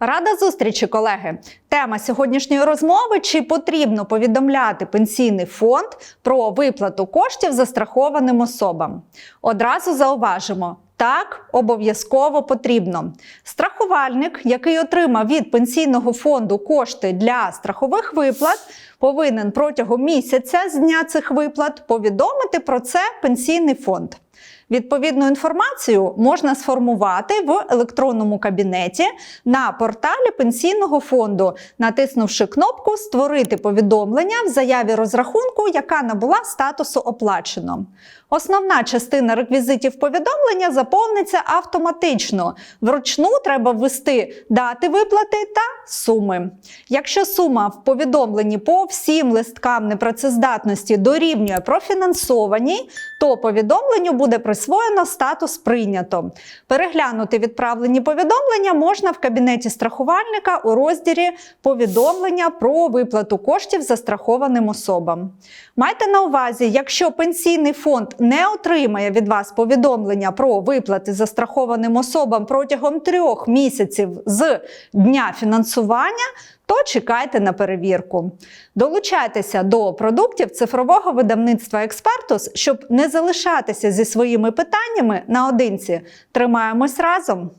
Рада зустрічі, колеги. Тема сьогоднішньої розмови: чи потрібно повідомляти пенсійний фонд про виплату коштів застрахованим особам? Одразу зауважимо. Так, обов'язково потрібно. Страхувальник, який отримав від пенсійного фонду кошти для страхових виплат, повинен протягом місяця з дня цих виплат повідомити про це пенсійний фонд. Відповідну інформацію можна сформувати в електронному кабінеті на порталі пенсійного фонду, натиснувши кнопку Створити повідомлення в заяві розрахунку, яка набула статусу оплачено. Основна частина реквізитів повідомлення заповниться автоматично. Вручну треба ввести дати виплати та суми. Якщо сума в повідомленні по всім листкам непрацездатності дорівнює профінансованій, то повідомленню буде присвоєно статус прийнято. Переглянути відправлені повідомлення можна в кабінеті страхувальника у розділі Повідомлення про виплату коштів застрахованим особам. Майте на увазі, якщо пенсійний фонд не отримає від вас повідомлення про виплати застрахованим особам протягом трьох місяців з дня фінансування, то чекайте на перевірку. Долучайтеся до продуктів цифрового видавництва Експертус, щоб не залишатися зі своїми питаннями наодинці. Тримаємось разом!